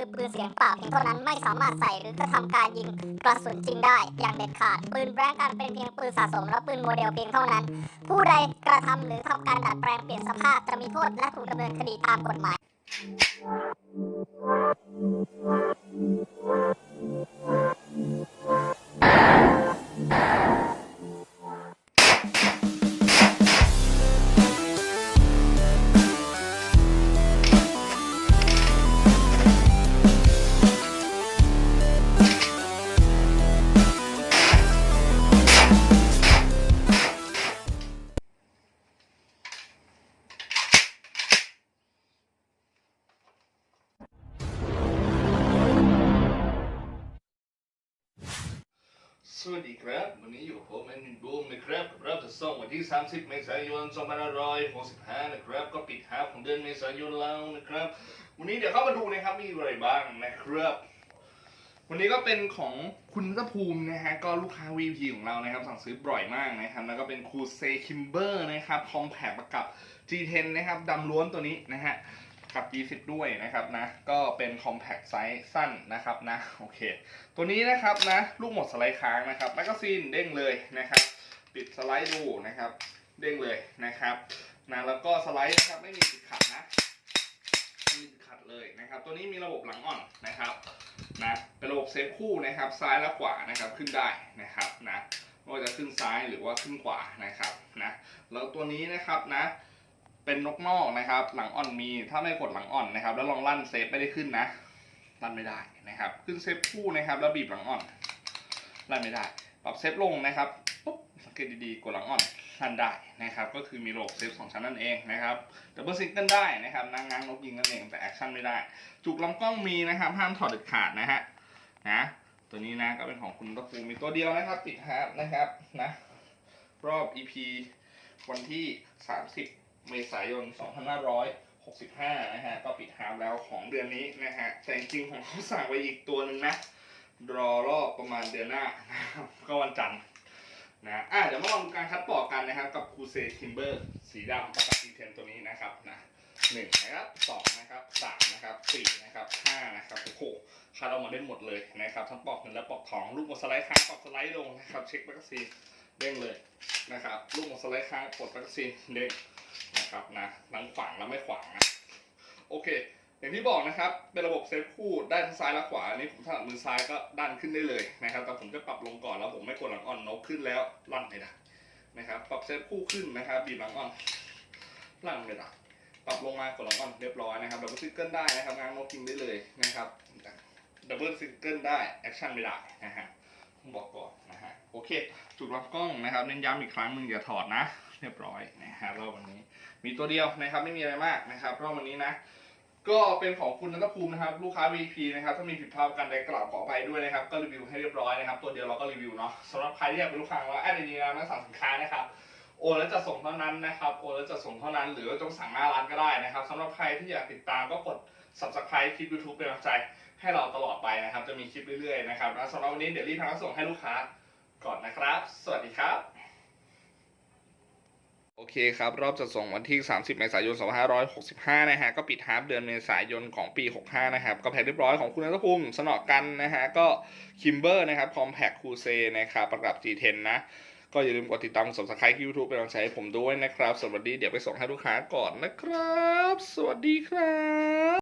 คือปืนเสียงเปล่าเพียงเท่านั้นไม่สามารถใส่หรือกระทำการยิงกระสุนจริงได้ อย่างเด็ดขาด ปืนแบล็กกันเป็นเพียงปืนสะสมและปืนโมเดลเพียงเท่านั้น ผู้ใดกระทำหรือทำการดัดแปลงเปลี่ยนสภาพจะมีโทษและถูกดำเนินคดีตามกฎหมาย สวัสดีครับ วันนี้อยู่กับผมแอนดินบูมนะครับเราจะส่งวันที่ 30 เมษายน 2565 นะครับ ก็ปิดฮาของเดือนเมษายนแล้วนะครับ วันนี้เดี๋ยวเข้ามาดูนะครับมีอะไรบ้างนะครับ วันนี้ก็เป็นของคุณนัทภูมินะฮะก็ลูกค้า VP ของเรานะครับ สั่งซื้อบ่อยมากนะครับ แล้วก็เป็นคูเซคิมเบอร์นะครับคอมแพคมากับ G10 นะครับดำล้วนตัวนี้นะฮะ กับ G10 ด้วยนะครับนะ ก็เป็น compact size สั้นนะครับนะ โอเค ตัวนี้นะครับนะ ลูกหมดสไลด์ค้างนะครับแมกกาซีนเด้งเลยนะครับปิดสไลด์ดูนะครับ เด้งเลยนะครับนะแล้วก็สไลด์นะครับไม่มีติดขัดนะไม่มีติดขัดเลยนะครับ ตัวนี้มีระบบหลังอ่อนนะครับนะเป็นระบบเซฟคู่นะครับ ซ้ายและขวานะครับขึ้นได้นะครับนะไม่ว่าจะขึ้นซ้ายหรือว่าขึ้นขวานะครับนะแล้วตัวนี้นะครับนะ เป็นนกนอกนะครับ หลังอ่อนมีถ้าไม่กดหลังอ่อนนะครับ แล้วลองลั่นเซฟไม่ได้ขึ้นนะลั่นไม่ได้นะครับ ขึ้นเซฟคู่นะครับ แล้วบีบหลังอ่อนลั่นไม่ได้ ปรับเซฟลงนะครับปุ๊บสังเกตดีๆกดหลังอ่อนลั่นได้นะครับ ก็คือมีระบบเซฟสองชั้นนั่นเองนะครับดับเบิลซิงเกิลได้นะครับนางงางนกยิงนั่นเองแต่แอคชั่นไม่ได้ จุกลำกล้องมีนะครับห้ามถอดเด็ดขาดนะฮะนะตัวนี้นะก็เป็นของคุณตะภูมิมีตัวเดียวนะครับปิดฮาร์ปนะครับนะรอบ EP วันที่ 30 เมษายน 2565 นะฮะ ก็ปิดฮาร์ปแล้วของเดือนนี้นะฮะ แต่จริงๆของเขาสั่งไว้อีกตัวหนึ่งนะ รอรอบประมาณเดือนหน้า ก็วันจันทร์นะอะเดี๋ยวมาลองการคัดปอกกันนะครับ กับคูเซทิมเบอร์สีดำประกับสีเทนตัวนี้นะครับนะหนึ่งนะครับสองนะครับสามนะครับสี่นะครับห้านะครับโอ้โหคัดออกมาได้หมดเลยนะครับ ทั้งปอกเงินและปอกทอง ลูกหมดสไลด์ค้างปอกสไลด์ลงนะครับ เช็คแมกกาซีนเด้งเลยนะครับ ลูกหมดสไลด์ค้างกดแมกกาซีนเด้ง นะครับนะทั้งขวางและไม่ขวางนะโอเค อย่างที่บอกนะครับ เป็นระบบเซฟคู่ได้ทั้งซ้ายและขวาอันนี้ผมถนัดมือซ้ายก็ดันขึ้นได้เลยนะครับ แต่ผมจะปรับลงก่อนแล้วผมไม่กดหลังอ่อนนกขึ้นแล้วลั่นไม่ได้นะครับ ปรับเซฟคู่ขึ้นนะครับบีบหลังอ่อนลั่นไม่ได้ปรับลงมากดหลังอ่อนเรียบร้อยนะครับดับเบิลซิงเกิลได้นะครับงานนกกินได้เลยนะครับดับเบิลซิงเกิลได้แอคชั่นไม่ได้นะฮะผมบอกก่อนนะฮะโอเคจุดรับกล้องนะครับเน้นย้ำอีกครั้งหนึ่งอย่าถอดนะ เรียบร้อยนะฮะรอบวันนี้ มีตัวเดียวนะครับไม่มีอะไรมากนะครับรอบวันนี้นะ ก็เป็นของคุณนัทภูมินะครับ ลูกค้า VP นะครับถ้ามีผิดพลาดกันใดกล่าวขอไปด้วยนะครับ ก็รีวิวให้เรียบร้อยนะครับ ตัวเดียวเราก็รีวิวเนาะสำหรับใครที่อยากเป็นลูกค้าว่าแอดดีนะมาสั่งสินค้านะครับโอนแล้วจะส่งเท่านั้นนะครับโอนแล้วจะส่งเท่านั้น หรือว่าต้องสั่งหน้าร้านก็ได้นะครับสำหรับใครที่อยากติดตามก็กด subscribe คลิป YouTube เป็นกำลังใจให้เราตลอดไปนะครับ จะมีคลิปเรื่อยๆนะครับสำหรับวันนี้เดี๋ยวรีบทำส่งให้ลูกค้าก่อนนะครับ สวัสดีครับ โอเคครับ รอบจัดส่งวันที่ 30 เมษายน 2565 นะฮะ ก็ปิดฮาร์ปเดือนเมษายนของปี 65 นะครับ ก็แพ็คเรียบร้อยของคุณนัทภูมิ สนอกันนะฮะ ก็คิมเบอร์นะครับ คอมแพคคูเซนะครับ ประกับ G10 นะ ก็อย่าลืมกดติดตามสมัครต์ที่ YouTube เป็นกำลังใจให้ผมด้วยนะครับ สวัสดี เดี๋ยวไปส่งให้ลูกค้าก่อนนะครับ สวัสดีครับ